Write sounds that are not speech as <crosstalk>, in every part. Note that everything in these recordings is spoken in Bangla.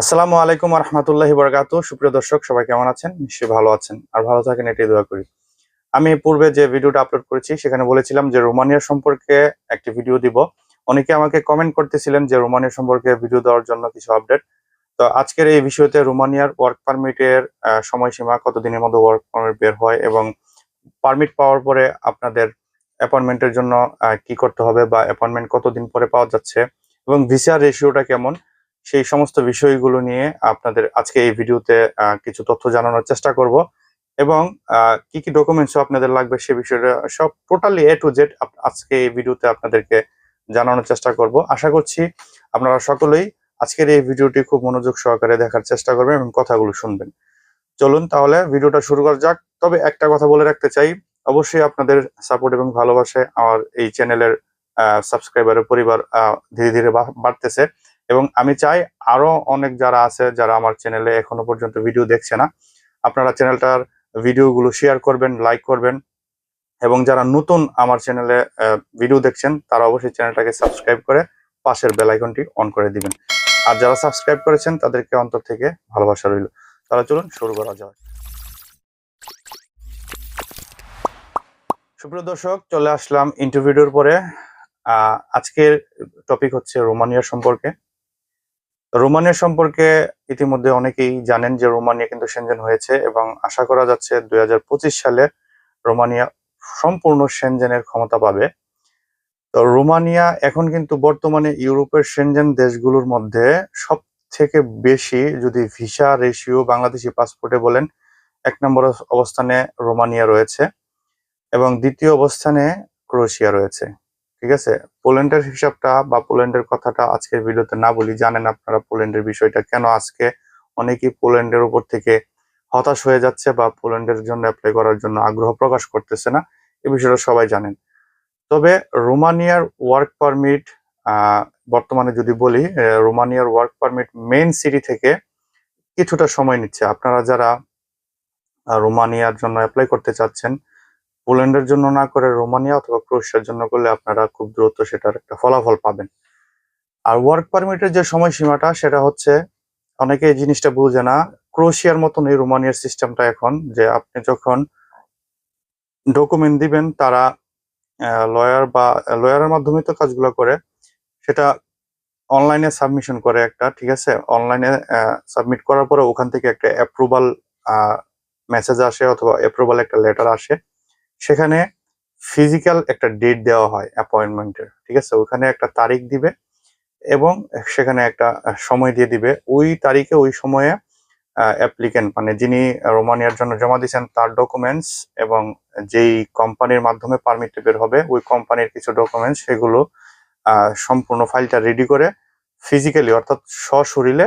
আসসালামু আলাইকুম রহমতুল্লাহি বরকাত সুপ্রিয় দর্শক, সবাই কেমন আছেন? নিশ্চয়ই ভালো আছেন। আর ভালো থাকেন, এটাই দোয়া করি। আমি পূর্বে যে ভিডিওটা আপলোড করেছি, সেখানে বলেছিলাম যে রোমানিয়া সম্পর্কে একটি ভিডিও দিব। অনেকে আমাকে কমেন্ট করতেছিলেন যে রোমানিয়া সম্পর্কে ভিডিও দেওয়ার জন্য কিছু আপডেট তো আজকের এই বিষয়তে রোমানিয়ার ওয়ার্ক পারমিটের সময়সীমা কতদিনের মধ্যে ওয়ার্ক পারমিট বের হয় এবং পারমিট পাওয়ার পরে আপনাদের অ্যাপয়েন্টমেন্টের জন্য কি করতে হবে বা অ্যাপয়েন্টমেন্ট কতদিন পরে পাওয়া যাচ্ছে এবং ভিসা রেশিওটা কেমন? সেই সমস্ত বিষয়গুলো নিয়ে আপনাদের আজকে এই ভিডিওতে কিছু তথ্য জানানোর চেষ্টা করব এবং কি কি ডকুমেন্টস আপনাদের লাগবে সে বিষয়টা সব টোটালি এ টু জেড আজকে এই ভিডিওতে আপনাদেরকে জানানোর চেষ্টা করব। আশা করছি আপনারা সকলেই আজকের এই ভিডিওটি খুব মনোযোগ সহকারে দেখার চেষ্টা করবেন এবং কথাগুলো শুনবেন। চলুন তাহলে ভিডিওটা শুরু করা যাক। তবে একটা কথা বলে রাখতে চাই, অবশ্যই আপনাদের সাপোর্ট এবং ভালোবাসায় আমার এই চ্যানেলের সাবস্ক্রাইবারের পরিবার ধীরে ধীরে বাড়তেছে। এবং আমি চাই আরও অনেক যারা আছে, যারা আমার চ্যানেলে এখনও পর্যন্ত ভিডিও দেখছে না, আপনারা চ্যানেলটার ভিডিওগুলো শেয়ার করবেন লাইক করবেন এবং যারা নতুন আমার চ্যানেলে ভিডিও দেখছেন, তারা অবশ্যই চ্যানেলটাকে সাবস্ক্রাইব করে পাশের বেল আইকনটি অন করে দিবেন। আর যারা সাবস্ক্রাইব করেছেন, তাদেরকে অন্তর থেকে ভালোবাসা রইল। তাহলে চলুন শুরু করা যাক। সুপ্রিয় দর্শক, চলে আসলাম ইন্টারভিউর পরে। আজকের টপিক হচ্ছে রোমানিয়া সম্পর্কে। রোমানিয়া সম্পর্কে ইতিমধ্যে অনেকেই জানেন যে রোমানিয়া কিন্তু সেনজেন হয়েছে এবং আশা করা যাচ্ছে দুই হাজার পঁচিশ সালে রোমানিয়া সম্পূর্ণ সেনজেনের ক্ষমতা পাবে। তো রোমানিয়া এখন কিন্তু বর্তমানে ইউরোপের সেনজেন দেশগুলোর মধ্যে সব থেকে বেশি যদি ভিসা রেশিও বাংলাদেশি পাসপোর্টে বলেন, এক নম্বর অবস্থানে রোমানিয়া রয়েছে এবং দ্বিতীয় অবস্থানে ক্রোয়েশিয়া রয়েছে। ঠিক আছে? পোল্যান্ডের হিসাবটা বা পোল্যান্ডের কথাটা আজকের ভিডিওতে না বলি, জানেন আপনারা পোল্যান্ডের বিষয়টা কেন আজকে অনেকেই পোল্যান্ডের উপর থেকে হতাশ হয়ে যাচ্ছে বা পোল্যান্ডের জন্য অ্যাপ্লাই করার জন্য আগ্রহ প্রকাশ করতেছে না এই বিষয়টা সবাই জানেন। তবে রোমানিয়ার ওয়ার্ক পারমিট বর্তমানে যদি বলি রোমানিয়ার ওয়ার্ক পারমিট মেইন সিটি থেকে কিছুটা সময় নিচ্ছে। আপনারা যারা রোমানিয়ার জন্য অ্যাপ্লাই করতে চাচ্ছেন পোল্যান্ডের জন্য না করে রোমানিয়া অথবা ক্রোয়েশিয়ার জন্য করলে আপনারা খুব দ্রুত সেটার একটা ফলাফল পাবেন। আর ওয়ার্ক পারমিটের যে সময়সীমাটা, সেটা হচ্ছে অনেকে এই জিনিসটা বুঝে না, ক্রোয়েশিয়ার মতন এই রোমানিয়ার সিস্টেমটা এখন যে আপনি যখন ডকুমেন্ট দিবেন, তারা লয়ার বা লয়ারের মাধ্যমে তো কাজগুলো করে, সেটা অনলাইনে সাবমিশন করে একটা, ঠিক আছে? অনলাইনে সাবমিট করার পরে ওখান থেকে একটা অ্যাপ্রুভাল মেসেজ আসে অথবা অ্যাপ্রুভাল একটা লেটার আসে। সেখানে ফিজিক্যাল একটা ডেট দেওয়া হয় অ্যাপয়েন্টমেন্টের ঠিক আছে? ওখানে একটা তারিখ দিবে এবং সেখানে একটা সময় দিয়ে দিবে। ওই তারিখে, ওই সময়ে অ্যাপ্লিকেন্ট মানে যিনি রোমানিয়ার জন্য জমা দিয়েছেন, তার ডকুমেন্টস এবং যেই কোম্পানির মাধ্যমে পারমিটটা বের হবে, ওই কোম্পানির কিছু ডকুমেন্টস সেগুলো সম্পূর্ণ ফাইলটা রেডি করে ফিজিক্যালি অর্থাৎ সশরীরে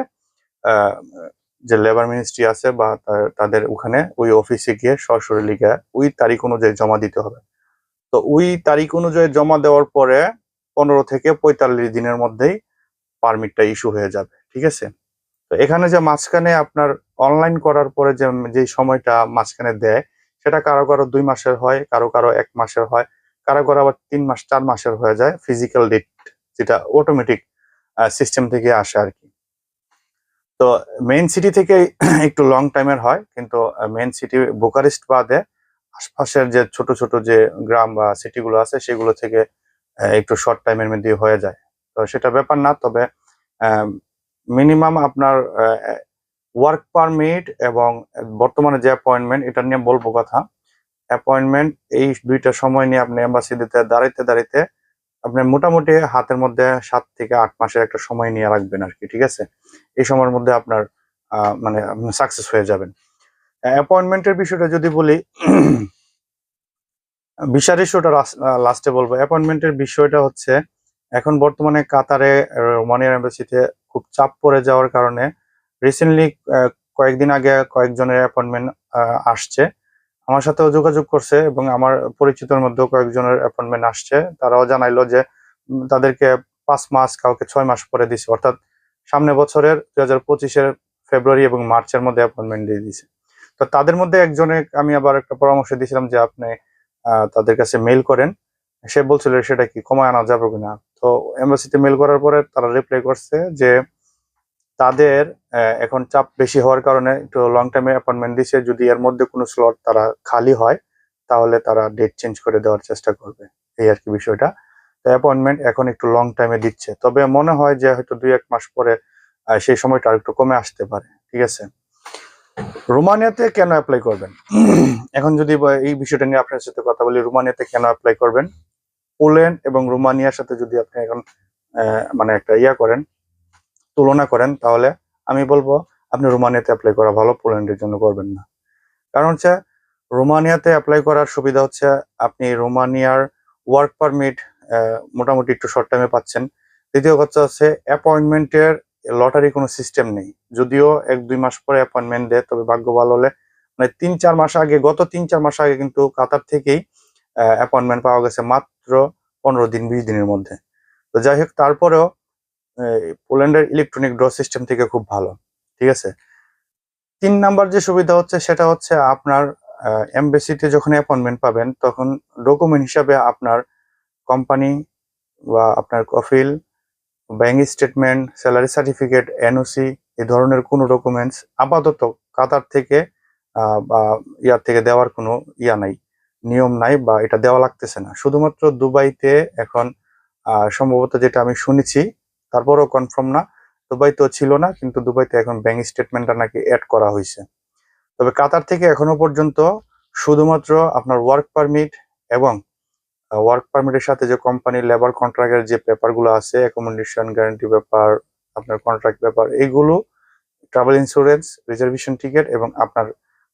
যে লেবার মিনিস্ট্রি আছে বা তাদের ওখানে ওই অফিসে গিয়ে সরাসরি গিয়ে ওই তারিখ অনুযায়ী জমা দিতে হবে। তো ওই তারিখ অনুযায়ী জমা দেওয়ার পরে পনেরো থেকে পঁয়তাল্লিশ দিনের মধ্যেই পারমিটটা ইস্যু হয়ে যাবে, ঠিক আছে? তো এখানে যে মাঝখানে আপনার অনলাইন করার পরে যে যে সময়টা মাঝখানে দেয়, সেটা কারও কারও দুই মাসের হয়, কারও কারও এক মাসের হয়, কারও কারও আবার তিন মাস, চার মাসের হয়ে যায় ফিজিক্যাল ডেট যেটা অটোমেটিক সিস্টেম থেকে আসে আর কি। তো মেইন সিটি থেকে <clears throat> একটু লং টাইমের হয়, কিন্তু মেইন সিটি বুকারেস্ট বাদে আশপাশের যে ছোট ছোট যে গ্রাম বা সিটিগুলো আছে, সেগুলো থেকে একটু শর্ট টাইমের মধ্যে হয়ে যায়। তো সেটা ব্যাপার না, তবে মিনিমাম আপনার ওয়ার্ক পারমিট এবং বর্তমানে যে অ্যাপয়েন্টমেন্ট এটা নিয়ে বলব কথা। অ্যাপয়েন্টমেন্ট এই দুইটা সময় নিয়ে আপনি এম্বাসিতে দাঁড়াইতে দাঁড়াইতে আপনি মোটামুটি হাতের মধ্যে সাত থেকে আট মাসের একটা সময় নিয়ে রাখবেন আর কি ঠিক আছে? এই সময়ের মধ্যে আপনার মানে সাকসেস হয়ে যাবেন। অ্যাপয়েন্টমেন্টের বিষয়টা যদি বলি, <clears throat> ভিসা রেশিওটা লাস্টে বলব। অ্যাপয়েন্টমেন্টের বিষয়টা হচ্ছে, এখন বর্তমানে কাতারে রোমানিয়ার এম্বাসিতে খুব চাপ পড়ে যাওয়ার কারণে রিসেন্টলি কয়েকদিন আগে কয়েকজনের অ্যাপয়েন্টমেন্ট আসছে। আমার সাথেও যোগাযোগ করছে এবং আমার পরিচিতর মধ্যেও কয়েকজনের অ্যাপয়েন্টমেন্ট আসছে। তারাও জানাইলো যে তাদেরকে পাঁচ মাস, কাউকে ছয় মাস পরে দিছে। অর্থাৎ সামনে বছরের দুই হাজার পঁচিশের ফেব্রুয়ারি এবং মার্চের মধ্যে অ্যাপয়েন্টমেন্ট দিয়ে দিছে। তো তাদের মধ্যে একজনে আমি আবার একটা পরামর্শ দিয়েছিলাম যে, আপনি তাদের কাছে মেল করেন। সে বলছিল সেটা কি কমায় আনা যাবে কিনা? তো এম্বাসিতে মেল করার পরে তারা রিপ্লাই করছে যে তাদের এখন চাপ বেশি হওয়ার কারণে একটু লং টাইমে অ্যাপয়েন্টমেন্ট দিছে, যদি এর মধ্যে কোনো স্লট তারা খালি হয়, তাহলে তারা ডেট চেঞ্জ করে দেওয়ার চেষ্টা করবে। এই আর কি বিষয়টা। অ্যাপয়েন্টমেন্ট এখন একটু লং টাইমে দিচ্ছে। তবে মনে হয় যে হয়তো দুই এক মাস পরে সেই সময়টা আর একটু কমে আসতে পারে। ঠিক আছে? রোমানিয়াতে কেন অ্যাপ্লাই করবেন? <clears throat> এখন যদি এই বিষয়টা নিয়ে আপনার সাথে কথা বলি, রোমানিয়াতে কেন অ্যাপ্লাই করবেন? পোল্যান্ড এবং রোমানিয়ার সাথে যদি আপনি এখন মানে একটা ইয়া করেন তুলনা করেন, তাহলে আমি বলব আপনি রোমানিয়াতে অ্যাপ্লাই করা ভালো, পোল্যান্ডের জন্য করবেন না। কারণ হচ্ছে রোমানিয়াতে অ্যাপ্লাই করার সুবিধা হচ্ছে আপনি রোমানিয়ার ওয়ার্ক পারমিট মোটামুটি একটু শর্ট টাইমে পাচ্ছেন। দ্বিতীয় কথা হচ্ছে অ্যাপয়েন্টমেন্টের লটারি কোনো সিস্টেম নেই। যদিও এক, দুই মাস পরে অ্যাপয়েন্টমেন্ট দেয়, তবে ভাগ্য ভালো হলে মানে তিন, চার মাস আগে, গত তিন, চার মাস আগে কিন্তু কাতার থেকেই অ্যাপয়েন্টমেন্ট পাওয়া গেছে মাত্র পনেরো দিন, বিশ দিনের মধ্যে। তো যাই হোক, তারপরেও পোল্যান্ডের ইলেকট্রনিক ড্র সিস্টেম থেকে খুব ভালো, ঠিক আছে? তিন নাম্বার যে সুবিধা হচ্ছে সেটা হচ্ছে আপনার এমবেসিতে যখন অ্যাপয়েন্টমেন্ট পাবেন, তখন ডকুমেন্ট হিসাবে আপনার কোম্পানি বা আপনার Kafil bank statement salary certificate NOC এ ধরনের কোনো ডকুমেন্টস আপাতত কাতার থেকে বা ইয়ার থেকে দেওয়ার কোনো ইয়া নাই, নিয়ম নাই বা এটা দেওয়া লাগতেছে না। শুধুমাত্র দুবাইতে এখন সম্ভবত যেটা আমি শুনেছি তারপরও কনফার্ম না। দুবাই তো ছিল না, কিন্তু দুবাইতে এখন ব্যাংক স্টেটমেন্টটা নাকি অ্যাড করা হয়েছে তবে কাতার থেকে এখনও পর্যন্ত শুধুমাত্র আপনার ওয়ার্ক পারমিট এবং ওয়ার্ক পারমিটের সাথে যে কোম্পানির লেবার কন্ট্রাক্টের যে পেপারগুলো আছে অ্যাকোমোডেশন গ্যারান্টি পেপার আপনার কন্ট্রাক্ট পেপার এইগুলো ট্রাভেল ইন্স্যুরেন্স রিজার্ভেশন টিকিট এবং আপনার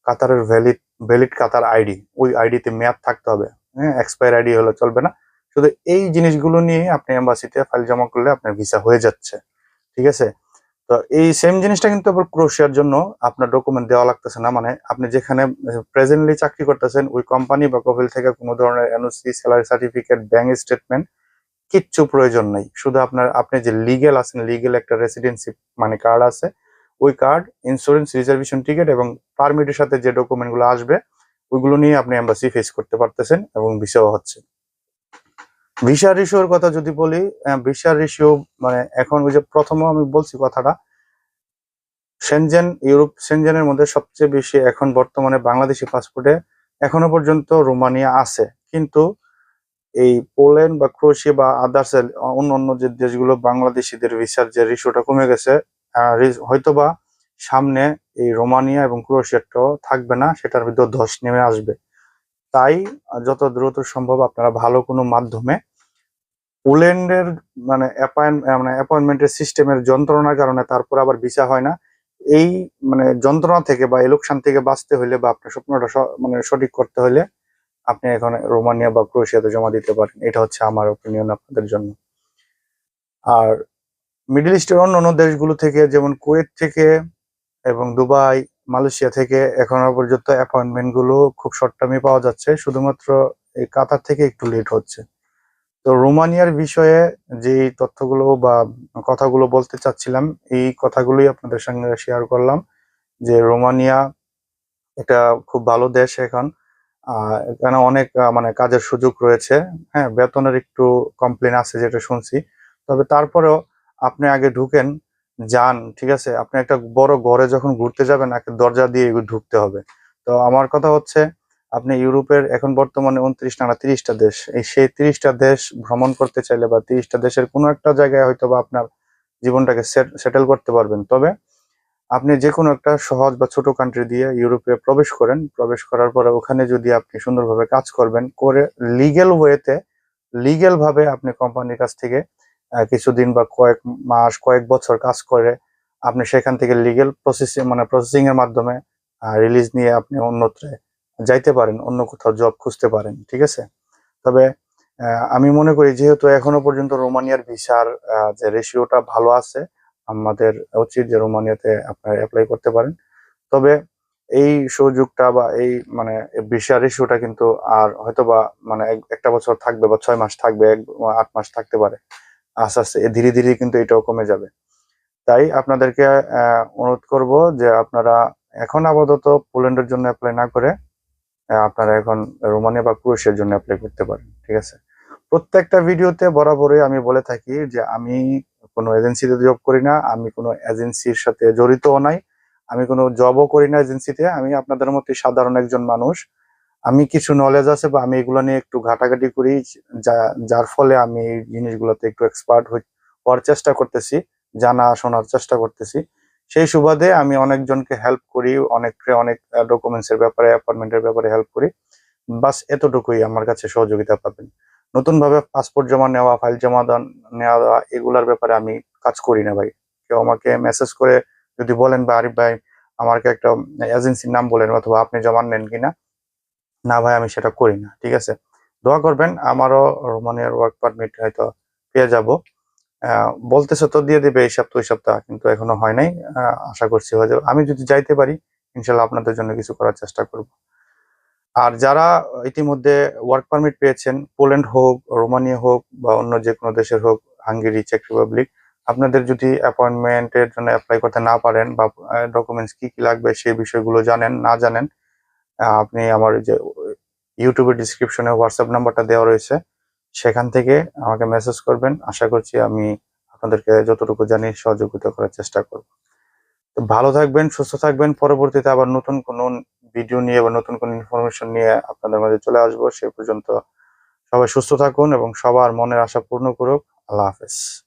কাতারের ভ্যালিড ভ্যালিড কাতার আইডি ওই আইডিতে মেয়াদ থাকতে হবে। হ্যাঁ এক্সপায়ার আইডি হলে চলবে না। শুধু এই জিনিসগুলো নিয়ে আপনি এম্বাসিতে ফাইল জমা করলে আপনার ভিসা হয়ে যাচ্ছে, ঠিক আছে? তো এই সেম জিনিসটা কিন্তু আবার ক্রোশিয়ার জন্য আপনার ডকুমেন্ট দেওয়া লাগতেছে না মানে আপনি যেখানে প্রেজেন্টলি চাকরি করতেছেন, ওই কোম্পানি বা কফিল থেকে কোনো ধরনের NOC salary certificate bank statement কিচ্ছু প্রয়োজন নেই। শুধু আপনার, আপনি যে লিগেল আছেন লিগেল একটা রেসিডেন্সি মানে কার্ড আছে, ওই কার্ড ইন্স্যুরেন্স রিজার্ভেশন টিকিট এবং পারমিটের সাথে যে ডকুমেন্টগুলো আসবে, ওইগুলো নিয়ে আপনি এম্বাসি ফেস করতে পারতেছেন এবং ভিসাও হচ্ছে। ভিসা রিসিওর কথা যদি বলি ভিসা রিসিও মানে এখন ওই যে প্রথম আমি বলছি কথাটা সেনজেন ইউরোপ সেনজেনের মধ্যে সবচেয়ে বেশি এখন বর্তমানে বাংলাদেশি পাসপোর্টে এখনও পর্যন্ত রোমানিয়া আছে। কিন্তু এই পোল্যান্ড বা ক্রোয়েশিয়া বা আদার্স অন্য অন্য যে দেশগুলো বাংলাদেশিদের ভিসার যে রিসিওটা কমে গেছে হয়তোবা সামনে এই রোমানিয়া এবং ক্রোয়েশিয়াটাও থাকবে না, সেটার ভিতর ধস নেমে আসবে। তাই যত দ্রুত সম্ভব আপনারা ভালো কোনো মাধ্যমে পোল্যান্ডের মানে মানে অ্যাপয়েন্টমেন্টের সিস্টেমের যন্ত্রণার কারণে তারপর আবার ভিসা হয় না, এই মানে যন্ত্রণা থেকে বা ইলেকশন থেকে বাঁচতে হলে বা আপনার স্বপ্নটা মানে সঠিক করতে হলে আপনি এখন রোমানিয়া বা ক্রোয়েশিয়াতে জমা দিতে পারেন। এটা হচ্ছে আমার ওপিনিয়ন আপনাদের জন্য। আর মিডল ইস্টের অন্য অন্য দেশগুলো থেকে, যেমন কুয়েত থেকে এবং দুবাই মালয়েশিয়া থেকে এখনও পর্যন্ত অ্যাপয়েন্টমেন্টগুলো খুব শর্ট টার্মে পাওয়া যাচ্ছে। শুধুমাত্র এই কাতার থেকে একটু লেট হচ্ছে। তো রোমানিয়ার বিষয়ে যে তথ্যগুলো বা কথাগুলো বলতে চাচ্ছিলাম, এই কথাগুলোই আপনাদের সঙ্গে শেয়ার করলাম যে রোমানিয়া এটা খুব ভালো দেশ এখন। এখানে অনেক মানে কাজের সুযোগ রয়েছে। হ্যাঁ বেতনের একটু কমপ্লেন আছে যেটা শুনছি। তবে তারপরেও আপনি আগে ঢুকেন যান, ঠিক আছে? আপনি একটা বড় ঘরে যখন ঘুরতে যাবেন আগে দরজা দিয়ে ঢুকতে হবে। তো আমার কথা হচ্ছে, আপনি ইউরোপের এখন বর্তমানে উনত্রিশ না তিরিশটা দেশ। এই সেই তিরিশটা দেশ ভ্রমণ করতে চাইলে বা তিরিশটা দেশের কোনো একটা জায়গায় হয়তো বা আপনার জীবনটাকে সেটেল করতে পারবেন। তবে আপনি যে কোনো একটা সহজ বা ছোট কান্ট্রি দিয়ে ইউরোপে প্রবেশ করেন। প্রবেশ করার পরে ওখানে যদি আপনি সুন্দরভাবে কাজ করবেন, করে লিগেল ওয়েতে লিগেল ভাবে আপনি কোম্পানির কাছ থেকে কিছুদিন বা কয়েক মাস, কয়েক বছর কাজ করে, আপনি সেখান থেকে লিগেল প্রসেসিং মানে প্রসেসিং এর মাধ্যমে রিলিজ নিয়ে আপনি অন্যত্রে যাইতে পারেন, অন্য কোথাও জব খুঁজতে পারেন, ঠিক আছে? তবে আমি মনে করি যেহেতু এখনও পর্যন্ত রোমানিয়ার ভিসার যে রেশিওটা ভালো আছে, আমাদের উচিত যে রোমানিয়াতে আপনারা অ্যাপ্লাই করতে পারেন। তবে এই সুযোগটা বা এই মানে ভিসা রেশিওটা কিন্তু আর হয়তো বা মানে এক- একটা বছর থাকবে বা ছয় মাস থাকবে আট মাস থাকতে পারে। আস্তে আস্তে ধীরে ধীরে কিন্তু এটাও কমে যাবে। তাই আপনাদেরকে অনুরোধ করব যে আপনারা এখন আপাতত পোল্যান্ডের জন্য অ্যাপ্লাই না করে আপনারা এখন রোমানিয়া বা ক্রোয়েশিয়ার জন্য অ্যাপ্লাই করতে পারেন, ঠিক আছে? প্রত্যেকটা ভিডিওতে বরাবরই আমি বলে থাকি যে আমি কোনো এজেন্সিতে জব করি না, আমি কোনো এজেন্সির সাথে জড়িতও নাই, আমি কোনো জবও করি না এজেন্সিতে, আমি আপনাদের মতোই সাধারণ একজন মানুষ আমি কিছু নলেজ আছে বা আমি এগুলো নিয়ে একটু ঘাটাঘাটি করি যার ফলে আমি এই জিনিসগুলোতে একটু এক্সপার্ট হওয়ার চেষ্টা করতেছি, জানা শোনার চেষ্টা করতেছি। সেই সুবাদে আমি অনেকজনকে হেল্প করি, অনেককে অনেক ডকুমেন্টস এর ব্যাপারে অ্যাপয়েন্টমেন্টের ব্যাপারে হেল্প করি। বাস এতটুকুই আমার কাছে সহযোগিতা পাবেন। নতুন ভাবে পাসপোর্ট জমা নেওয়া ফাইল জমা দেওয়া- নেওয়া এগুলার ব্যাপারে আমি কাজ করি না ভাই। কেউ আমাকে মেসেজ করে যদি বলেন বা আরিফ ভাই, আমাকে একটা এজেন্সির নাম বলেন অথবা আপনি জমা নেন কিনা না ভাই, আমি সেটা করি না, ঠিক আছে? দোয়া করবেন, আমারও রোমানিয়ার ওয়ার্ক পারমিট হয়তো পেয়ে যাব। বলতেছে তো দিয়ে দেবে এই সপ্তাহ, ওই সপ্তাহ, কিন্তু এখনও হয় নাই। আশা করছি হয়ে যাবে। আমি যদি যাইতে পারি, ইনশাল্লাহ আপনাদের জন্য কিছু করার চেষ্টা করব। আর যারা ইতিমধ্যে ওয়ার্ক পারমিট পেয়েছেন পোল্যান্ড হোক রোমানিয়া হোক, বা অন্য যে কোনো দেশের হোক হাঙ্গেরি চেক রিপাবলিক আপনাদের যদি অ্যাপয়েন্টমেন্টের জন্য অ্যাপ্লাই করতে না পারেন, বা ডকুমেন্টস কি কি লাগবে, সেই বিষয়গুলো জানেন, না জানেন আপনি আমার যে ইউটিউবের ডিসক্রিপশনে হোয়াটসঅ্যাপ নাম্বারটা দেওয়া রয়েছে। সেখান থেকে আমাকে মেসেজ করবেন। আশা করছি আমি আপনাদেরকে যতটুকু জানি সহযোগিতা করার চেষ্টা করব। তো ভালো থাকবেন, সুস্থ থাকবেন। পরবর্তীতে আবার নতুন কোন ভিডিও নিয়ে বা নতুন কোন ইনফরমেশন নিয়ে আপনাদের মাঝে চলে আসব। সে পর্যন্ত সবাই সুস্থ থাকুন এবং সবার মনের আশা পূর্ণ করুক। আল্লাহ হাফেজ।